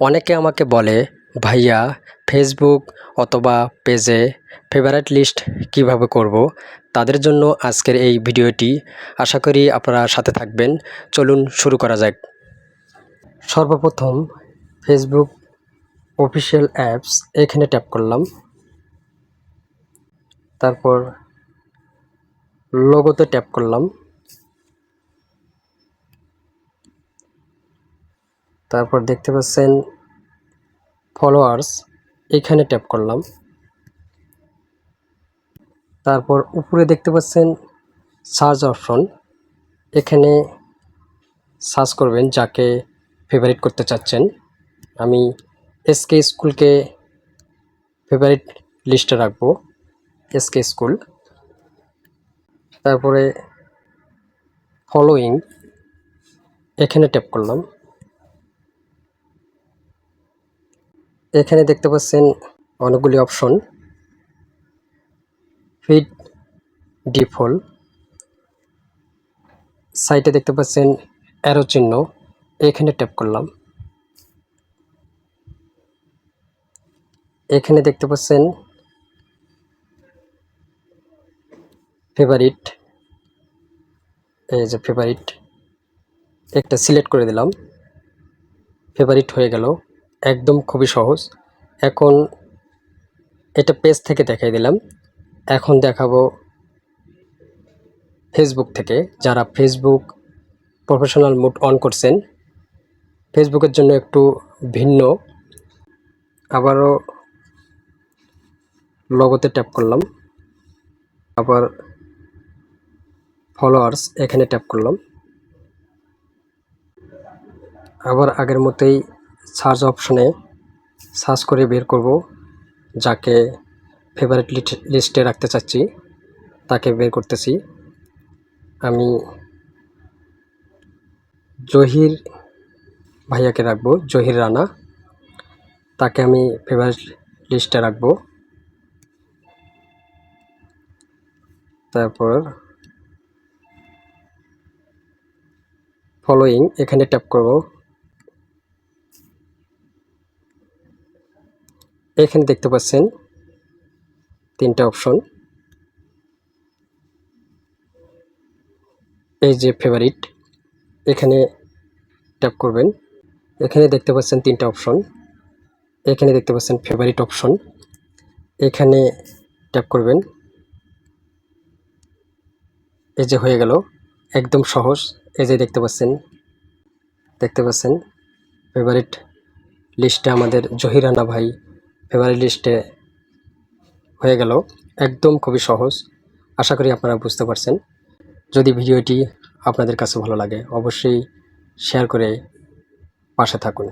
অনেকে আমাকে বলে, ভাইয়া ফেসবুক অথবা পেজে ফেভারিট লিস্ট কীভাবে করব? তাদের জন্য আজকের এই ভিডিওটি আশা করি আপনারা সাথে থাকবেন। চলুন শুরু করা যাক। সর্বপ্রথম ফেসবুক অফিসিয়াল অ্যাপস এখানে ট্যাপ করলাম। তারপর লোগোতে ট্যাপ করলাম। তারপর দেখতে পাচ্ছেন ফলোয়ার্স এখানে ট্যাপ করলাম। তারপর উপরে দেখতে পাচ্ছেন সার্চ অপশন এখানে সার্চ করবেন যাকে ফেভারিট করতে চাচ্ছেন। আমি এসকে স্কুলকে ফেভারিট লিস্টে রাখব এসকে স্কুল তারপরে ফলোয়িং এখানে ট্যাপ করলাম। এখানে দেখতে পাচ্ছেন অনেকগুলি অপশন ফিড ডিফল সাইটে দেখতে পাচ্ছেন অ্যারো চিহ্ন। এখানে ট্যাপ করলাম। এখানে দেখতে পাচ্ছেন ফেভারিট এই যে ফেভারিট একটা সিলেক্ট করে দিলাম। ফেভারিট হয়ে গেল। একদম খুবই সহজ। এখন এটা পেজ থেকে দেখাই দিলাম। এখন দেখাবো ফেসবুক থেকে। যারা ফেসবুক প্রফেশনাল মুড অন করছেন ফেসবুকের জন্য একটু ভিন্ন। আবারও লগতে ট্যাপ করলাম। আবার ফলোয়ার্স এখানে ট্যাপ করলাম। আবার আগের মতোই সার্চ অপশনে সার্চ করে বের করব, যাকে ফেভারিট লিস্টে রাখতে চাচ্ছি, তাকে বের করতেছি। আমি জহির ভাইয়াকে রাখব, জহির রানা। তাকে আমি ফেভারিট লিস্টে রাখব। তারপর ফলোয়িং এখানে ট্যাপ করব। এখানে দেখতে পাচ্ছেন তিনটা অপশন। এই যে ফেভারিট এখানে ট্যাপ করবেন। এখানে দেখতে পাচ্ছেন তিনটা অপশন। এখানে দেখতে পাচ্ছেন ফেভারিট অপশন এখানে ট্যাপ করবেন। এই যে হয়ে গেল। একদম সহজ। এই যে দেখতে পাচ্ছেন। দেখতে পাচ্ছেন ফেভারিট লিস্টে আমাদের জহিরানা ভাই ফেভারিট লিস্টে হয়ে গেল। একদম খুবই সহজ। আশা করি আপনারা বুঝতে পারছেন। যদি ভিডিওটি আপনাদের কাছে ভালো লাগে, অবশ্যই শেয়ার করে পাশে থাকুন।